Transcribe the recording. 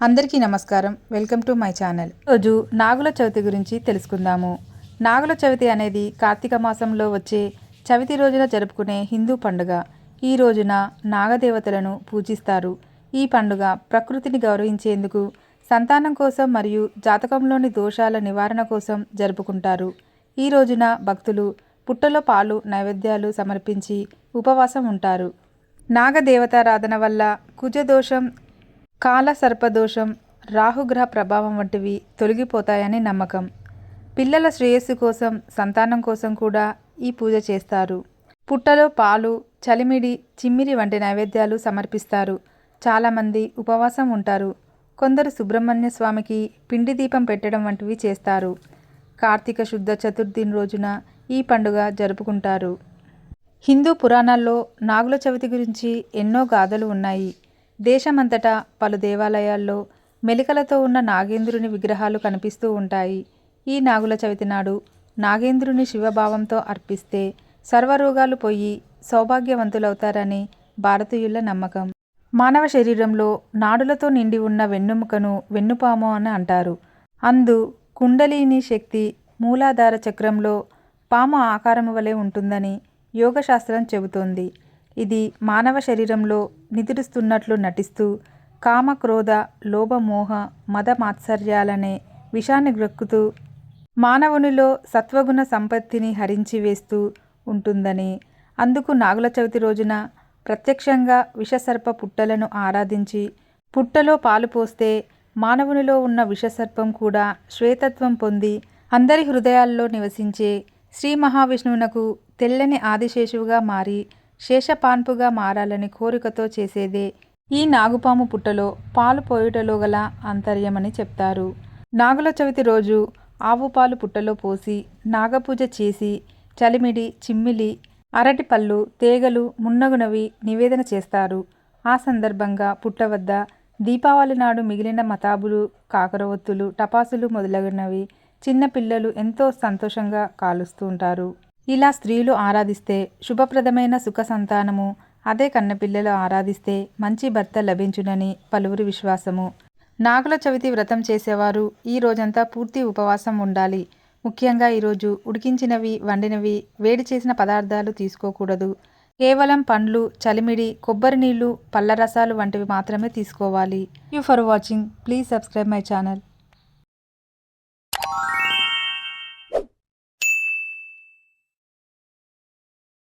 అందరికీ నమస్కారం. Welcome to my channel. రోజు నాగుల చవితి గురించి తెలుసుకుందాము. నాగుల చవితి అనేది కార్తీక మాసంలో వచ్చే చవితి రోజున జరుపుకునే హిందూ పండుగ. ఈ రోజున నాగదేవతలను పూజిస్తారు. ఈ పండుగ ప్రకృతిని గౌరవించేందుకు సంతానం కోసం మరియు జాతకంలోని దోషాల నివారణ కోసం జరుపుకుంటారు. ఈ రోజున భక్తులు పుట్టలో పాలు నైవేద్యాలు సమర్పించి ఉపవాసం ఉంటారు. నాగదేవతారాధన వల్ల కుజదోషం కాల సర్పదోషం రాహుగ్రహ ప్రభావం వంటివి తొలగిపోతాయని నమ్మకం. పిల్లల శ్రేయస్సు కోసం సంతానం కోసం కూడా ఈ పూజ చేస్తారు. పుట్టలో పాలు చలిమిడి చిమ్మిరి వంటి నైవేద్యాలు సమర్పిస్తారు. చాలామంది ఉపవాసం ఉంటారు. కొందరు సుబ్రహ్మణ్య స్వామికి పిండి దీపం పెట్టడం వంటివి చేస్తారు. కార్తీక శుద్ధ చతుర్థి రోజున ఈ పండుగ జరుపుకుంటారు. హిందూ పురాణాల్లో నాగుల చవితి గురించి ఎన్నో గాథలు ఉన్నాయి. దేశమంతటా పలు దేవాలయాల్లో మెలికలతో ఉన్న నాగేంద్రుని విగ్రహాలు కనిపిస్తూ ఉంటాయి. ఈ నాగుల చవితి నాడు నాగేంద్రుని శివభావంతో అర్పిస్తే సర్వరోగాలు పోయి సౌభాగ్యవంతులవుతారని భారతీయుల నమ్మకం. మానవ శరీరంలో నాడులతో నిండి ఉన్న వెన్నుముకను వెన్నుపాము అని అంటారు. అందు కుండలిని శక్తి మూలాధార చక్రంలో పాము ఆకారము వలె ఉంటుందని యోగశాస్త్రం చెబుతోంది. ఇది మానవ శరీరంలో నిదురుస్తున్నట్లు నటిస్తూ కామ క్రోధ లోభమోహ మద మాత్సర్యాలనే విషాన్ని గ్రక్కుతూ మానవునిలో సత్వగుణ సంపత్తిని హరించి వేస్తూ ఉంటుందని అందుకు నాగుల చవితి రోజున ప్రత్యక్షంగా విషసర్ప పుట్టలను ఆరాధించి పుట్టలో పాలు పోస్తే మానవునిలో ఉన్న విషసర్పం కూడా శ్వేతత్వం పొంది అందరి హృదయాల్లో నివసించే శ్రీ మహావిష్ణువునకు తెల్లని ఆదిశేషువుగా మారి శేషపాన్పుగా మారాలని కోరికతో చేసేదే ఈ నాగుపాము పుట్టలో పాలు పోయుటలో గల అంతర్యమని చెప్తారు. నాగుల చవితి రోజు ఆవు పాలు పుట్టలో పోసి నాగపూజ చేసి చలిమిడి చిమ్మిలి అరటిపళ్ళు తేగలు మున్నగునవి నివేదన చేస్తారు. ఆ సందర్భంగా పుట్ట వద్ద దీపావళి నాడు మిగిలిన మతాబులు కాకరవత్తులు టపాసులు మొదలగునవి చిన్నపిల్లలు ఎంతో సంతోషంగా కాలుస్తూ ఉంటారు. ఇలా స్త్రీలు ఆరాధిస్తే శుభప్రదమైన సుఖ సంతానము. అదే కన్నపిల్లలు ఆరాధిస్తే మంచి భర్త లభించునని పలువురి విశ్వాసము. నాగుల చవితి వ్రతం చేసేవారు ఈ రోజంతా పూర్తి ఉపవాసం ఉండాలి. ముఖ్యంగా ఈరోజు ఉడికించినవి వండినవి వేడి చేసిన పదార్థాలు తీసుకోకూడదు. కేవలం పండ్లు చలిమిడి కొబ్బరి నీళ్ళు పళ్ళ రసాలు వంటివి మాత్రమే తీసుకోవాలి. You for watching please subscribe my channel